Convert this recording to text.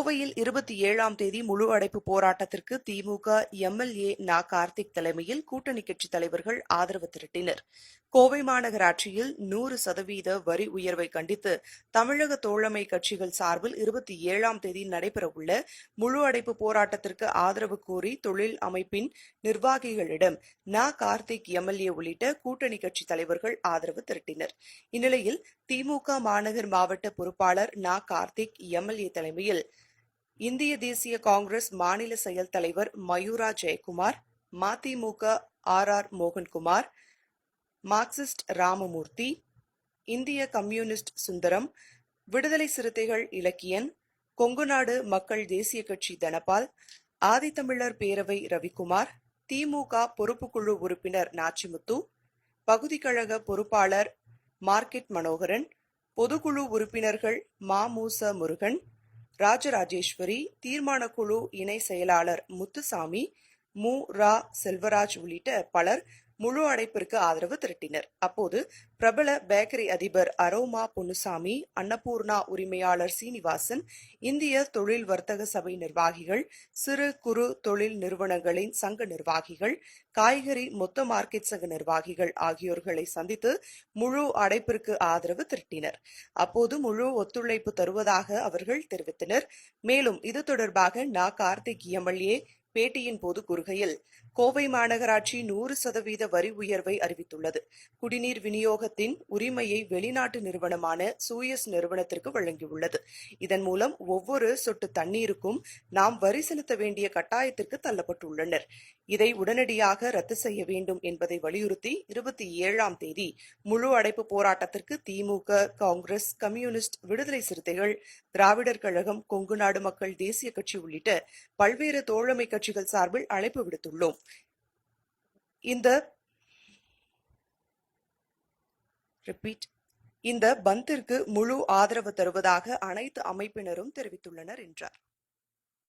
கோவையில் இருபத்தி ஏழாம் தேதி முழு அடைப்பு போராட்டத்திற்கு திமுக எம்எல்ஏ நா கார்த்திக் தலைமையில் கூட்டணி கட்சித் தலைவர்கள் ஆதரவு திரட்டினர். கோவை மாநகராட்சியில் நூறு சதவீத வரி உயர்வை கண்டித்து தமிழக தோழமை கட்சிகள் சார்பில் இருபத்தி ஏழாம் தேதி நடைபெறவுள்ள முழு அடைப்பு போராட்டத்திற்கு ஆதரவு கோரி தொழில் அமைப்பின் நிர்வாகிகளிடம் நா கார்த்திக் எம்எல்ஏ உள்ளிட்ட கூட்டணி கட்சித் தலைவர்கள் ஆதரவு திரட்டினர். இந்நிலையில் திமுக மாநகர் மாவட்ட பொறுப்பாளர் நா கார்த்திக் எம்எல்ஏ தலைமையில் இந்திய தேசிய காங்கிரஸ் மாநில செயல் தலைவர் Mayura Jayakumar MDMK R R Mohankumar Marxist Ramamurthy இந்திய கம்யூனிஸ்ட் சுந்தரம் விடுதலை சிறுத்தைகள் இலக்கியன் கொங்குநாடு மக்கள் தேசிய கட்சி தனபால் ஆதித்தமிழர் பேரவை ரவிக்குமார் திமுக பொறுப்புக்குழு உறுப்பினர் நாச்சிமுத்து பகுதிக் கழக பொறுப்பாளர் மார்க்கெட் மனோகரன் பொதுக்குழு உறுப்பினர்கள் மாமூச முருகன் ராஜராஜேஸ்வரி தீர்மானக்குழு இணை செயலாளர் முத்துசாமி மு. ரா. செல்வராஜ் உள்ளிட்ட பலர் முழு அடைப்பிற்கு ஆதரவு திரட்டினர். அப்போது பிரபல பேக்கரி அதிபர் அரோமா பொன்னுசாமி அன்னபூர்ணா உரிமையாளர் சீனிவாசன் இந்திய தொழில் வர்த்தக சபை நிர்வாகிகள் சிறு குறு தொழில் நிறுவனங்களின் சங்க நிர்வாகிகள் காய்கறி மொத்த மார்க்கெட் சங்க நிர்வாகிகள் ஆகியோர்களை சந்தித்து முழு அடைப்பிற்கு ஆதரவு திரட்டினர். அப்போது முழு ஒத்துழைப்பு தருவதாக அவர்கள் தெரிவித்தனர். மேலும் இது தொடர்பாக நா. கார்த்திக் எம்எல்ஏ பேட்டியின் போது கூறுகையில் கோவை மாநகராட்சி நூறு சதவீத வரி உயர்வை அறிவித்துள்ளது. குடிநீர் விநியோகத்தின் உரிமையை வெளிநாட்டு நிறுவனமான சூயஸ் நிறுவனத்திற்கு வழங்கியுள்ளது. இதன் மூலம் ஒவ்வொரு சொட்டு தண்ணீருக்கும் நாம் வரி செலுத்த வேண்டிய கட்டாயத்திற்கு தள்ளப்பட்டுள்ளனர். இதை உடனடியாக ரத்து செய்ய வேண்டும் என்பதை வலியுறுத்தி இருபத்தி ஏழாம் தேதி முழு அடைப்பு போராட்டத்திற்கு திமுக காங்கிரஸ் கம்யூனிஸ்ட் விடுதலை சிறுத்தைகள் திராவிடர் கழகம் கொங்கு நாடு மக்கள் தேசிய கட்சி உள்ளிட்ட பல்வேறு தோழமை கட்சிகள் சார்பில் அழைப்பு விடுத்துள்ளோம். இந்த ரிப்பீட் இந்த பந்திற்கு முழு ஆதரவு தருவதாக அனைத்து அமைப்பினரும் தெரிவித்துள்ளனர் என்றார்.